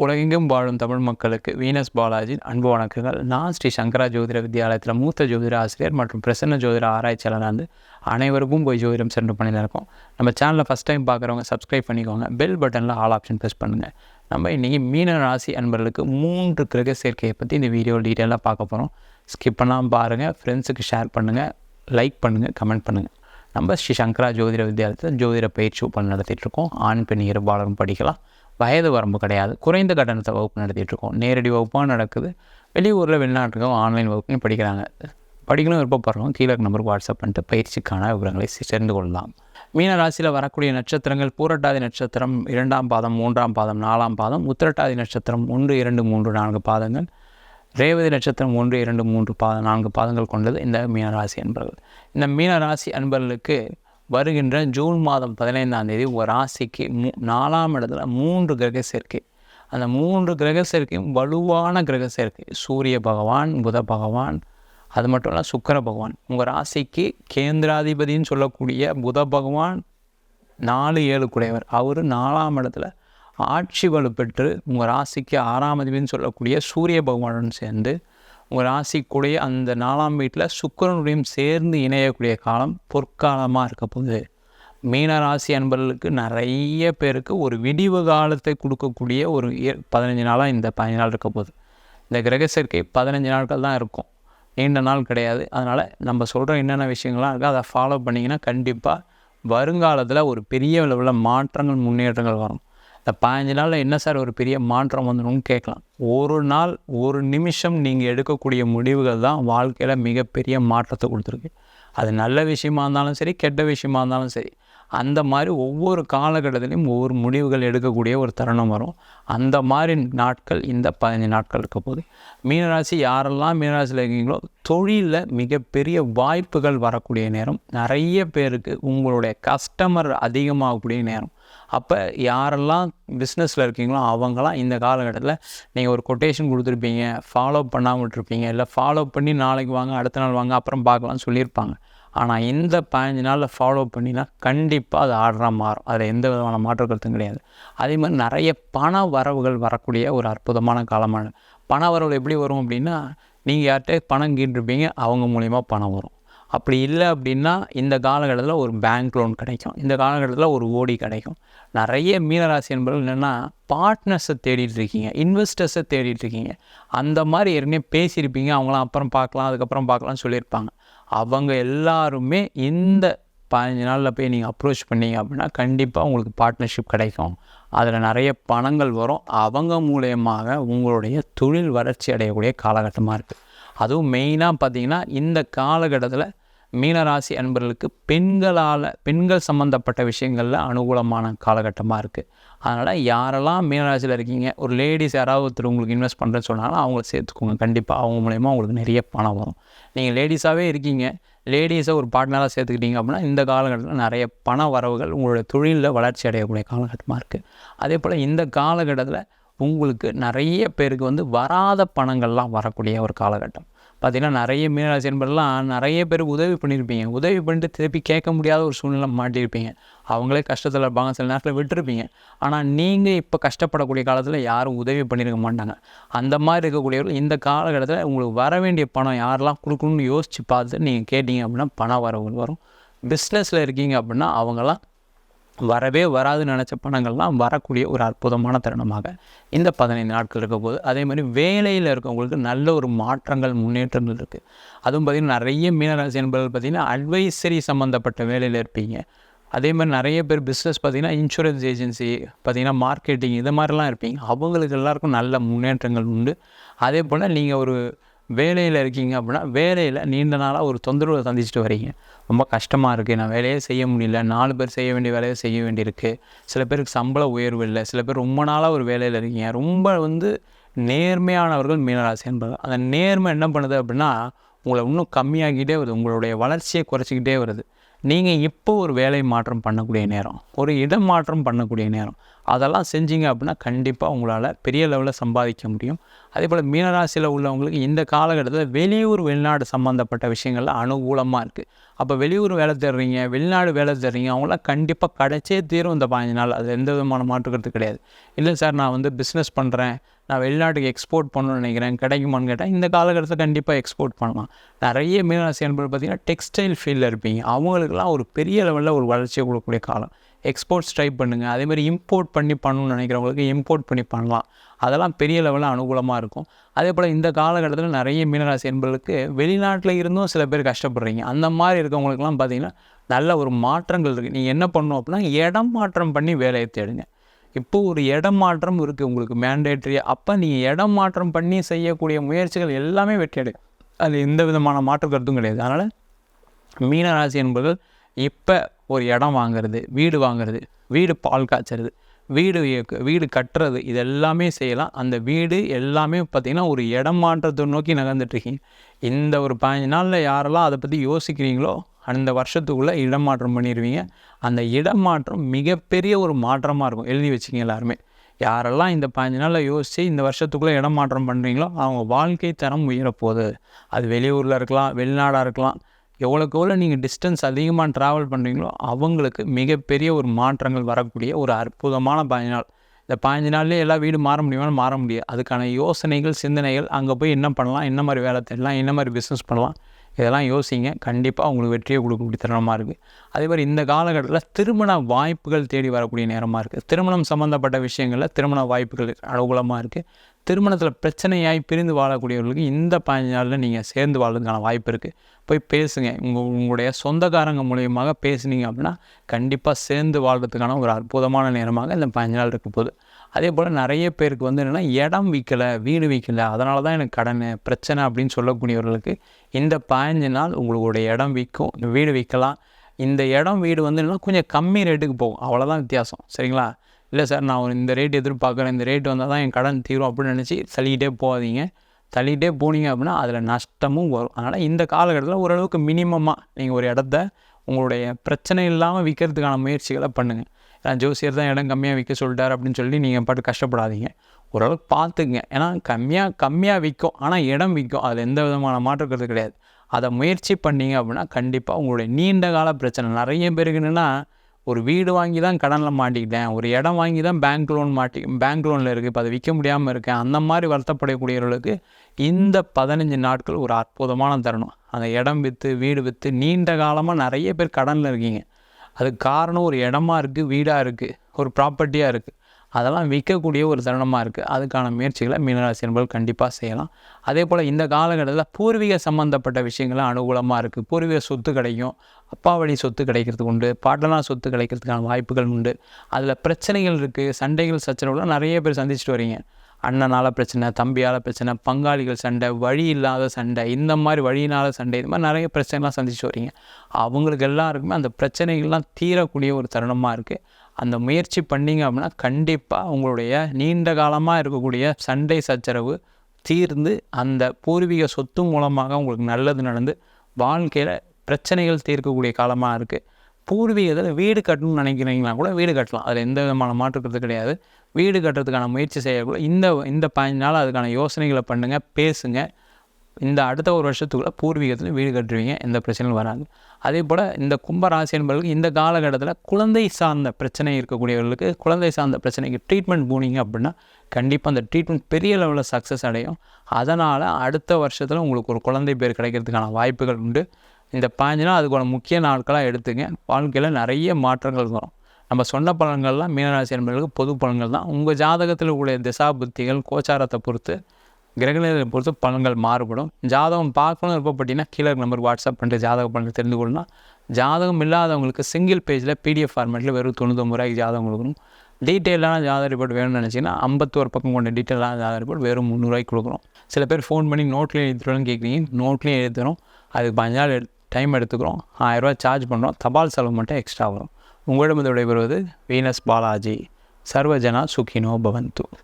உலகெங்கும் வாழும் தமிழ் மக்களுக்கு வீனஸ் பாலாஜியின் அன்பு வணக்கங்கள். நான் ஸ்ரீ சங்கரா ஜோதிட வித்யாலயத்தில் மூத்த ஜோதிட ஆசிரியர் மற்றும் பிரசன்ன ஜோதிட ஆராய்ச்சியாளர் வந்து அனைவருக்கும் போய் ஜோதிடம் சென்று பண்ணியில் இருக்கோம். நம்ம சேனலில் ஃபஸ்ட் டைம் பார்க்குறவங்க சப்ஸ்கிரைப் பண்ணிக்கோங்க. பெல் பட்டனில் ஆல் ஆப்ஷன் ப்ரெஸ் பண்ணுங்கள் நம்ம இன்றைக்கி மீன ராசி அன்பர்களுக்கு மூன்று கிரக சேர்க்கையை பற்றி இந்த வீடியோ டீட்டெயிலாக பார்க்க போகிறோம் ஸ்கிப் பண்ணாமல் பாருங்கள் ஃப்ரெண்ட்ஸுக்கு ஷேர் பண்ணுங்கள் லைக் பண்ணுங்கள் கமெண்ட் பண்ணுங்கள் நம்ம ஸ்ரீ சங்கரா ஜோதிட வித்யாலயத்தில் ஜோதிட பயிற்சி ஒப்பந்தம் நடத்திட்டு இருக்கோம். ஆண் பெண் இருபாலரும் படிக்கலாம். வயது வரம்பு கிடையாது. குறைந்த கட்டணத்தை வகுப்பு நடத்திட்டுருக்கோம். நேரடி வகுப்பாக நடக்குது. வெளியூரில் வெளிநாட்டுக்கும் ஆன்லைன் வகுப்பையும் படிக்கிறாங்க. படிக்கணும் விருப்பப்படுறோம் கீழே நம்பருக்கு வாட்ஸ்அப் பண்ணிட்டு பயிற்சிக்கான விவரங்களை சேர்ந்து கொள்ளலாம். மீன ராசியில் வரக்கூடிய நட்சத்திரங்கள் பூரட்டாதி நட்சத்திரம் இரண்டாம் பாதம் மூன்றாம் பாதம் நாலாம் பாதம் உத்திரட்டாதி நட்சத்திரம் ஒன்று இரண்டு மூன்று நான்கு பாதங்கள் ரேவதி நட்சத்திரம் ஒன்று இரண்டு மூன்று பாத நான்கு பாதங்கள் கொண்டது இந்த மீனராசி அன்பர்கள். இந்த மீனராசி அன்பர்களுக்கு வருகின்ற ஜூன் மாதம் பதினைந்தாம் தேதி ஒரு ராசிக்கு மூ நாலாம் இடத்துல மூன்று கிரக சேர்க்கை. அந்த மூன்று கிரக சேர்க்கையும் வலுவான கிரக சேர்க்கை. சூரிய பகவான் புத பகவான் அது மட்டும் இல்லை சுக்கர பகவான். உங்கள் ராசிக்கு கேந்திராதிபதின்னு சொல்லக்கூடிய புத பகவான் நாலு ஏழு குடையவர். அவர் நாலாம் இடத்துல ஆட்சி வலுப்பெற்று உங்கள் ராசிக்கு ஆறாம் அதிபதினு சொல்லக்கூடிய சூரிய பகவானுடன் சேர்ந்து உங்கள் ராசிக்குடைய அந்த நாலாம் வீட்டில் சுக்கரனுடையும் சேர்ந்து இணையக்கூடிய காலம் பொற்காலமாக இருக்க போகுது. மீன ராசி அன்பர்களுக்கு நிறைய பேருக்கு ஒரு விடிவு காலத்தை கொடுக்கக்கூடிய ஒரு பதினஞ்சு நாளாக இந்த பதினஞ்சு நாள் இருக்க போகுது. இந்த கிரக சேர்க்கை பதினஞ்சு நாட்கள் தான் இருக்கும். நீண்ட நாள் கிடையாது. அதனால் நம்ம சொல்கிற என்னென்ன விஷயங்கள்லாம் இருக்கோ அதை ஃபாலோ பண்ணிங்கன்னா கண்டிப்பாக வருங்காலத்தில் ஒரு பெரிய அளவில் மாற்றங்கள் முன்னேற்றங்கள் வரும். இந்த பதினஞ்சு நாளில் என்ன சார் ஒரு பெரிய மாற்றம் வந்துடும்னு கேட்கலாம். ஒரு நாள் ஒரு நிமிஷம் நீங்கள் எடுக்கக்கூடிய முடிவுகள் தான் வாழ்க்கையில் மிகப்பெரிய மாற்றத்தை கொடுத்துருக்கு. அது நல்ல விஷயமா இருந்தாலும் சரி கெட்ட விஷயமா இருந்தாலும் சரி அந்த மாதிரி ஒவ்வொரு காலகட்டத்திலையும் ஒவ்வொரு முடிவுகள் எடுக்கக்கூடிய ஒரு தருணம் வரும். அந்த மாதிரி நாட்கள் இந்த பதினஞ்சு நாட்கள் இருக்க போது. மீனராசி யாரெல்லாம் மீனராசியில் இருக்கீங்களோ தொழிலில் மிகப்பெரிய வாய்ப்புகள் வரக்கூடிய நேரம். நிறைய பேருக்கு உங்களுடைய கஸ்டமர் அதிகமாகக்கூடிய நேரம். அப்போ யாரெல்லாம் பிஸ்னஸில் இருக்கீங்களோ அவங்களாம் இந்த காலகட்டத்தில் நீங்கள் ஒரு கொட்டேஷன் கொடுத்துருப்பீங்க ஃபாலோ பண்ணாமல் விட்டுருப்பீங்க இல்லை ஃபாலோ பண்ணி நாளைக்கு வாங்க அடுத்த நாள் வாங்க அப்புறம் பார்க்கலாம்னு சொல்லியிருப்பாங்க. ஆனால் இந்த பதினஞ்சு நாளில் ஃபாலோ பண்ணினா கண்டிப்பாக அது ஆர்டராக மாறும். அதில் எந்த விதமான மாற்று கருத்தும் கிடையாது. அதே மாதிரி நிறைய பண வரவுகள் வரக்கூடிய ஒரு அற்புதமான காலமான பண வரவுகள் எப்படி வரும் அப்படின்னா நீங்கள் யார்கிட்ட பணம் கேட்டிருப்பீங்க அவங்க மூலிமா பணம் வரும். அப்படி இல்லை அப்படின்னா இந்த காலகட்டத்தில் ஒரு பேங்க் லோன் கிடைக்கும். இந்த காலகட்டத்தில் ஒரு ஓடி கிடைக்கும். நிறைய மீனராசி என்பவர்கள் என்னென்னா பார்ட்னர்ஸை தேடிட்டு இருக்கீங்க இன்வெஸ்டர்ஸை தேடிட்டு இருக்கீங்க. அந்த மாதிரி ஏற்கனவே பேசியிருப்பீங்க. அவங்களாம் அப்புறம் பார்க்கலாம் அதுக்கப்புறம் பார்க்கலாம்னு சொல்லியிருப்பாங்க. அவங்க எல்லாருமே இந்த பதினஞ்சு நாளில் போய் நீங்கள் அப்ரோச் பண்ணீங்க அப்படின்னா கண்டிப்பாக உங்களுக்கு பார்ட்னர்ஷிப் கிடைக்கும். அதில் நிறைய பணங்கள் வரும். அவங்க மூலயமாக உங்களுடைய தொழில் வளர்ச்சி அடையக்கூடிய காலகட்டமாக இருக்குது அதுவும் மெயினாக பார்த்தீங்கன்னா இந்த காலகட்டத்தில் மீனராசி அன்பர்களுக்கு பெண்களால் பெண்கள் சம்மந்தப்பட்ட விஷயங்களில் அனுகூலமான காலகட்டமாக இருக்குது அதனால் யாரெல்லாம் மீனராசியில் இருக்கீங்க ஒரு லேடிஸ் யாராவது ஒருத்தர் உங்களுக்கு இன்வெஸ்ட் பண்ணுறேன்னு சொன்னாலும் அவங்கள சேர்த்துக்கோங்க. கண்டிப்பாக அவங்க மூலயமா உங்களுக்கு நிறைய பணம் வரும். நீங்கள் லேடிஸாகவே இருக்கீங்க லேடிஸை ஒரு பார்ட்னராக சேர்த்துக்கிட்டீங்க அப்படின்னா இந்த காலகட்டத்தில் நிறைய பண வரவுகள் உங்களுடைய தொழிலில் வளர்ச்சி அடையக்கூடிய காலகட்டமாக இருக்குது அதே போல் இந்த காலகட்டத்தில் உங்களுக்கு நிறைய பேருக்கு வந்து வராத பணங்கள்லாம் வரக்கூடிய ஒரு காலகட்டம். பார்த்தீங்கன்னா நிறைய மீனராசி நண்பர்கள்லாம் நிறைய பேர் உதவி பண்ணியிருப்பீங்க. உதவி பண்ணிட்டு திருப்பி கேட்க முடியாத ஒரு சூழ்நிலை மாட்டியிருப்பீங்க. அவங்களே கஷ்டத்தில் இருப்பாங்க சில நேரத்தில் விட்டுருப்பீங்க. ஆனால் நீங்கள் இப்போ கஷ்டப்படக்கூடிய காலத்தில் யாரும் உதவி பண்ணியிருக்க மாட்டாங்க. அந்த மாதிரி இருக்கக்கூடியவர்கள் இந்த காலகட்டத்தில் உங்களுக்கு வர வேண்டிய பணம் யாரெல்லாம் கொடுக்கணும்னு யோசித்து பார்த்து நீங்கள் கேட்டீங்க அப்படின்னா பண வரவு வரும். பிஸ்னஸில் இருக்கீங்க அப்படின்னா அவங்களாம் வரவே வராதுன்னு நினச்ச பணங்கள்லாம் வரக்கூடிய ஒரு அற்புதமான தருணமாக இந்த பதினைந்து நாட்கள் இருக்க போது அதே மாதிரி வேலையில் இருக்கவங்களுக்கு நல்ல ஒரு மாற்றங்கள் முன்னேற்றங்கள் இருக்குது அதுவும் பார்த்திங்கன்னா நிறைய மீனராசி என்பவர்கள் பார்த்திங்கன்னா அட்வைசரி சம்மந்தப்பட்ட வேலையில் இருப்பீங்க. அதே மாதிரி நிறைய பேர் பிஸ்னஸ் பார்த்திங்கன்னா இன்சூரன்ஸ் ஏஜென்சி பார்த்திங்கன்னா மார்க்கெட்டிங் இது மாதிரிலாம் இருப்பீங்க. அவங்களுக்கு எல்லாருக்கும் நல்ல முன்னேற்றங்கள் உண்டு. அதே போல் நீங்கள் ஒரு வேலையில் இருக்கீங்க அப்படின்னா வேலையில் நீண்ட நாளாக ஒரு தொந்தரவை சந்திச்சுட்டு வரீங்க ரொம்ப கஷ்டமாக இருக்குது நான் வேலையே செய்ய முடியல. நாலு பேர் செய்ய வேண்டிய வேலையை செய்ய வேண்டியிருக்கு. சில பேருக்கு சம்பள உயர்வு இல்லை. சில பேர் ரொம்ப நாளாக ஒரு வேலையில் இருக்கீங்க. ரொம்ப வந்து நேர்மையானவர்கள் மீனராசி என்பது அந்த நேர்மை என்ன பண்ணுது அப்படின்னா உங்களை இன்னும் கம்மியாகிட்டே வருது. உங்களுடைய வளர்ச்சியை குறைச்சிக்கிட்டே வருது. நீங்கள் இப்போ ஒரு வேலை மாற்றம் பண்ணக்கூடிய நேரம். ஒரு இடம் மாற்றம் பண்ணக்கூடிய நேரம். அதெல்லாம் செஞ்சீங்க அப்படின்னா கண்டிப்பாக உங்களால் பெரிய லெவலில் சம்பாதிக்க முடியும். அதே போல் மீனராசியில் உள்ளவங்களுக்கு இந்த காலகட்டத்தில் வெளியூர் வெளிநாடு சம்மந்தப்பட்ட விஷயங்கள்ல அனுகூலமாக இருக்குது அப்போ வெளியூர் வேலை தேடுறீங்க வெளிநாடு வேலை தேடுறீங்க அவங்களாம் கண்டிப்பாக கிடைச்சே தீரும் இந்த பதினஞ்சு நாள். அது எந்த விதமான மாற்றுக்கிறது கிடையாது. இல்லை சார் நான் வந்து பிஸ்னஸ் பண்ணுறேன் நான் வெளிநாட்டுக்கு எக்ஸ்போர்ட் பண்ணணும்னு நினைக்கிறேன் கிடைக்குமான்னு கேட்டால் இந்த காலகட்டத்தில் கண்டிப்பாக எக்ஸ்போர்ட் பண்ணலாம். நிறைய மீனராசி என்பது பார்த்திங்கன்னா டெக்ஸ்டைல் ஃபீல்டில் இருப்பீங்க. அவங்களுக்குலாம் ஒரு பெரிய லெவலில் ஒரு வளர்ச்சியை கொடுக்கக்கூடிய காலம். எக்ஸ்போர்ட்ஸ் ட்ரை பண்ணுங்கள் அதேமாதிரி இம்போர்ட் பண்ணி பண்ணணும்னு நினைக்கிறவங்களுக்கு இம்போர்ட் பண்ணி பண்ணலாம். அதெல்லாம் பெரிய லெவலில் அனுகூலமாக இருக்கும். அதே போல் இந்த காலகட்டத்தில் நிறைய மீனராசி என்பதற்கு வெளிநாட்டில் இருந்தும் சில பேர் கஷ்டப்படுறீங்க. அந்த மாதிரி இருக்கவங்களுக்குலாம் பார்த்திங்கன்னா நல்ல ஒரு மாற்றங்கள் இருக்குது நீங்கள் என்ன பண்ணணும் அப்படின்னா இடம் மாற்றம் பண்ணி வேலையை தேடுங்க. இப்போது ஒரு இடம் மாற்றம் இருக்குது உங்களுக்கு. மேண்டேட்ரியாக அப்போ நீங்கள் இடம் மாற்றம் பண்ணி செய்யக்கூடிய முயற்சிகள் எல்லாமே வெற்றி அது எந்த விதமான மாற்று கருத்தும் கிடையாது. அதனால் மீனராசி என்பது இப்போ ஒரு இடம் வாங்குறது வீடு வாங்குறது வீடு பால் காய்ச்சறது வீடு வீடு கட்டுறது இது எல்லாமே செய்யலாம். அந்த வீடு எல்லாமே பார்த்திங்கன்னா ஒரு இடம் மாற்றத்தை நோக்கி நகர்ந்துட்டுருக்கீங்க இந்த ஒரு பதினஞ்சு நாளில் யாரெல்லாம் அதை பற்றி யோசிக்கிறீங்களோ அந்த வருஷத்துக்குள்ளே இடம் மாற்றம் பண்ணிடுவீங்க அந்த இடம் மாற்றம் மிகப்பெரிய ஒரு மாற்றமாக இருக்கும். எழுதி வச்சுக்கிங்க எல்லாருமே. யாரெல்லாம் இந்த பதினஞ்சு நாளில் யோசித்து இந்த வருஷத்துக்குள்ளே இடம் மாற்றம் பண்ணுறீங்களோ அவங்க வாழ்க்கை தரம் உயரப்போகுது. அது வெளியூரில் இருக்கலாம் வெளிநாடாக இருக்கலாம். எவ்வளோக்கு எவ்வளோ நீங்கள் டிஸ்டன்ஸ் அதிகமாக ட்ராவல் பண்ணுறீங்களோ அவங்களுக்கு மிகப்பெரிய ஒரு மாற்றங்கள் வரக்கூடிய ஒரு அற்புதமான பதினஞ்சு நாள். இந்த பதினஞ்சு நாள்லேயே எல்லா வீடு மாற முடியுமான்னு மாற முடியாது. அதுக்கான யோசனைகள் சிந்தனைகள் அங்கே போய் என்ன பண்ணலாம்? என்ன மாதிரி வேலை தேடலாம்? என்ன மாதிரி பிஸ்னஸ் பண்ணலாம்? இதெல்லாம் யோசிங்க. கண்டிப்பாக உங்களுக்கு வெற்றியை கொடுக்கக்கூடிய தருணமாக இருக்குது அதே மாதிரி இந்த காலகட்டத்தில் திருமண வாய்ப்புகள் தேடி வரக்கூடிய நேரமாக இருக்குது திருமணம் சம்மந்தப்பட்ட விஷயங்களில் திருமண வாய்ப்புகள் அனுகூலமாக இருக்குது திருமணத்தில் பிரச்சனையாகி பிரிந்து வாழக்கூடியவர்களுக்கு இந்த பதினஞ்சு நாளில் நீங்கள் சேர்ந்து வாழ்றதுக்கான வாய்ப்பு இருக்குது போய் பேசுங்க. உங்கள் உங்களுடைய சொந்தக்காரங்க மூலியமாக பேசுனீங்க அப்படின்னா கண்டிப்பாக சேர்ந்து வாழ்கிறதுக்கான ஒரு அற்புதமான நேரமாக இந்த பதினஞ்சு நாள் இருக்க போகுது. அதே போல் நிறைய பேருக்கு வந்து என்னென்னா இடம் விற்கலை வீடு விற்கலை அதனால தான் எனக்கு கடன் பிரச்சனை அப்படின்னு சொல்லக்கூடியவர்களுக்கு இந்த பதினஞ்சு நாள் உங்களுடைய இடம் விற்கும் வீடு விற்கலாம் இந்த இடம் வீடு வந்து என்னென்னா கொஞ்சம் கம்மி ரேட்டுக்கு போகும். அவ்வளோதான் வித்தியாசம். சரிங்களா? இல்லை சார் நான் இந்த ரேட் எதிர்பார்க்குறேன் இந்த ரேட் வந்தால் தான் என் கடன் தீரும் அப்படின்னு நினச்சி தள்ளிக்கிட்டே போகாதீங்க. தள்ளிகிட்டே போனீங்க அப்படின்னா அதில் நஷ்டமும் வரும். அதனால் இந்த காலகட்டத்தில் ஓரளவுக்கு மினிமமாக நீங்கள் ஒரு இடத்த உங்களுடைய பிரச்சனை இல்லாமல் விற்கிறதுக்கான முயற்சிகளை பண்ணுங்கள் ஏன்னா ஜோசியர் தான் இடம் கம்மியாக விற்க சொல்லிட்டார் அப்படின்னு சொல்லி நீங்கள் பாட்டு கஷ்டப்படாதீங்க. ஓரளவுக்கு பார்த்துக்குங்க. ஏன்னா கம்மியாக கம்மியாக விற்கும். ஆனால் இடம் விற்கும். அதில் எந்த விதமான மாற்றக்கிறது கிடையாது. அதை முயற்சி பண்ணீங்க அப்படின்னா கண்டிப்பாக உங்களுடைய நீண்ட கால பிரச்சனை. நிறைய பேருக்கு என்னென்னா ஒரு வீடு வாங்கி தான் கடனில் மாட்டிக்கிட்டேன். ஒரு இடம் வாங்கி தான் பேங்க் லோன் மாட்டி பேங்க் லோனில் இருக்குது இப்போ அதை விற்க முடியாமல் இருக்கேன். அந்த மாதிரி வருத்தப்படக்கூடியவர்களுக்கு இந்த பதினஞ்சு நாட்கள் ஒரு அற்புதமான தருணம். அந்த இடம் விற்று வீடு விற்று நீண்ட காலமாக நிறைய பேர் கடனில் இருக்கீங்க. அதுக்கு காரணம் ஒரு இடமா இருக்குது வீடாக இருக்குது ஒரு ப்ராப்பர்ட்டியாக இருக்குது அதெல்லாம் விற்கக்கூடிய ஒரு தருணமாக இருக்குது அதுக்கான முயற்சிகளை மீனராசி என்பது கண்டிப்பாக செய்யலாம். அதே போல் இந்த காலகட்டத்தில் பூர்வீக சம்மந்தப்பட்ட விஷயங்கள்லாம் அனுகூலமாக இருக்குது பூர்வீக சொத்து கிடைக்கும் அப்பா வழி சொத்து கிடைக்கிறதுக்கு உண்டு பாட்டெல்லாம் சொத்து கிடைக்கிறதுக்கான வாய்ப்புகள் உண்டு. அதில் பிரச்சனைகள் இருக்குது சண்டைகள் சச்சரவுலாம் நிறைய பேர் சந்திச்சுட்டு வரீங்க. அண்ணனால் பிரச்சனை தம்பியால் பிரச்சனை பங்காளிகள் சண்டை வழி இல்லாத சண்டை இந்த மாதிரி வழியினால் சண்டை இது மாதிரி நிறைய பிரச்சனைலாம் சந்திச்சு வரீங்க. அவங்களுக்கு எல்லாருக்குமே அந்த பிரச்சனைகள்லாம் தீரக்கூடிய ஒரு தருணமாக இருக்குது அந்த முயற்சி பண்ணிங்க அப்படின்னா கண்டிப்பாக உங்களுடைய நீண்ட காலமாக இருக்கக்கூடிய சண்டை சச்சரவு தீர்ந்து அந்த பூர்வீக சொத்து மூலமாக உங்களுக்கு நல்லது நடந்து வாழ்க்கையில் பிரச்சனைகள் தீர்க்கக்கூடிய காலமாக இருக்குது பூர்வீகத்தில் வீடு கட்டணும்னு நினைக்கிறீங்கன்னா கூட வீடு கட்டலாம். அதில் எந்த விதமான மாற்றுக்கிறது கிடையாது. வீடு கட்டுறதுக்கான முயற்சி செய்யக்கூட இந்த இந்த பதினஞ்சு நாள் அதுக்கான யோசனைகளை பண்ணுங்கள் பேசுங்கள் இந்த அடுத்த ஒரு வருஷத்துக்குள்ளே பூர்வீகத்தில் வீடு கட்டுருவீங்க எந்த பிரச்சனையும் வராது. அதே போல் இந்த கும்பராசி என்பவர்களுக்கு இந்த காலகட்டத்தில் குழந்தை சார்ந்த பிரச்சனை இருக்கக்கூடியவர்களுக்கு குழந்தை சார்ந்த பிரச்சனைக்கு ட்ரீட்மெண்ட் போனீங்க அப்படின்னா கண்டிப்பாக அந்த ட்ரீட்மெண்ட் பெரிய லெவலில் சக்ஸஸ் அடையும். அதனால் அடுத்த வருஷத்தில் உங்களுக்கு ஒரு குழந்தை பேர் கிடைக்கிறதுக்கான வாய்ப்புகள் உண்டு. இந்த பாஞ்சு நாள் அதுக்கான முக்கிய நாட்களாக எடுத்துங்க. வாழ்க்கையில் நிறைய மாற்றங்கள் வரும். நம்ம சொன்ன பலன்கள்லாம் மீனராசி என்பவர்களுக்கு பொது பலன்கள் தான். உங்கள் ஜாதகத்தில் உள்ள திசா புத்திகள் கோச்சாரத்தை பொறுத்து கிரகநிலை பொறுத்து பலன்கள் மாறுபடும். ஜாதகம் பார்க்கணும் விருப்பப்பட்டீங்கன்னா கீழே நம்பர் வாட்ஸ்அப் பண்ணிட்டு ஜாதக பலன்கள் தெரிந்து கொள்ளலாம். ஜாதகம் இல்லாதவங்களுக்கு சிங்கிள் பேஜில் பிடிஎஃப் ஃபார்மேட்டில் வெறும் தொண்ணூத்தொம்பது ரூபாய்க்கு ஜாதகம் கொடுக்கணும். டீட்டெயிலான ஜாதக ரிப்போர்ட் வேணும்னு நினச்சிங்கன்னா ஐம்பத்தோரு பக்கம் கொண்ட டீட்டெயிலான ஜாதக ரிப்போர்ட் வெறும் முந்நூறுவாய்க்கு கொடுக்குறோம் சில பேர் ஃபோன் பண்ணி நோட்லேயும் எழுதிட்டுறோன்னு கேட்குறீங்க நோட்லேயும் எழுத்துறோம் அதுக்கு பதினஞ்சு நாள் டைம் எடுத்துக்கிறோம். ஆயிரரூபா சார்ஜ் பண்ணுறோம் தபால் செலவு மட்டும் எக்ஸ்ட்ரா வரும். உங்களிடம் விடைபெறுவது வீனஸ் பாலாஜி. சர்வஜனா சுகினோ பவந்து.